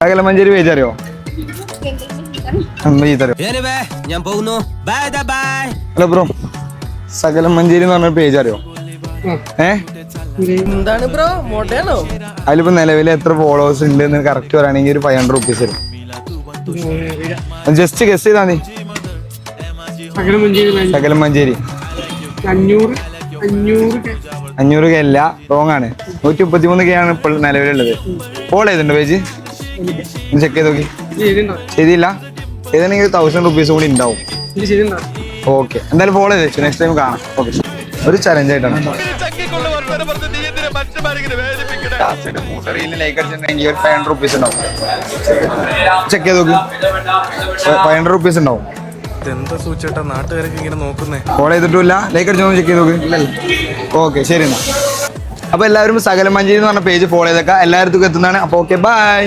സകല മഞ്ചേരി പേജ് അറിയോ? ഞാൻ പോകുന്നു. ബൈ ബൈ ഹലോ ബ്രോ സകലം മഞ്ചേരി എന്ന് പറഞ്ഞ പേജ് അറിയോ? ഏ? എന്താണ് ബ്രോ മോട്ടയാണോ അതിലിപ്പോ നിലവിൽ എത്ര ഫോളോവേഴ്സ് ഉണ്ട് എന്ന് കറക്റ്റ് പറയുകയാണെങ്കിൽ ഒരു ഫൈവ് ഹൺഡ്രഡ് റുപ്പീസ് വരും. ജസ്റ്റ് ഗസ് ചെയ്താ നീ സകലം മഞ്ചേരി ബാങ്ക് സകലം മഞ്ചേരി അഞ്ഞൂറ് അഞ്ഞൂറ് കെ അല്ല റോങ് ആണ്. നൂറ്റി മുപ്പത്തി മൂന്ന് കെ ആണ് ഇപ്പോൾ നിലവിലുള്ളത്. ഫോളോ ചെയ്തിട്ടുണ്ടോ പേജ് ചെക്ക് ചെയ്ത് നോക്കി. ചെയ്തില്ല ചെയ്തിട്ടുണ്ടെങ്കിൽ തൗസൻഡ് റുപ്പീസ് കൂടി ഉണ്ടാവും. ഓക്കെ എന്തായാലും ഫോളോ ചെയ്തു. നെക്സ്റ്റ് ടൈം കാണാം. ഓക്കെ ഒരു ചലഞ്ച് ആയിട്ടാണ്. ചെക്ക് ചെയ്ത് നോക്കി. ഫൈവ് ഹൺഡ്രഡ് റുപ്പീസ് ഉണ്ടാവും. എന്താ സൂചേട്ടാ നാട്ടുകാരൊക്കെ ഇങ്ങനെ നോക്കുന്നേ. ഫോളോ ചെയ്തിട്ടില്ല ലൈക്ക് അടിച്ചൊന്ന് ചെക്ക് ചെയ്ത് നോക്ക്. ഓക്കെ ശരി എന്നാ. അപ്പൊ എല്ലാവരും സകലമഞ്ചേരി എന്ന് പറഞ്ഞ പേജ് ഫോളോ ചെയ്തേക്കാം. എല്ലായിടത്തും എത്തുന്നതാണ്. അപ്പൊ ഓക്കെ ബൈ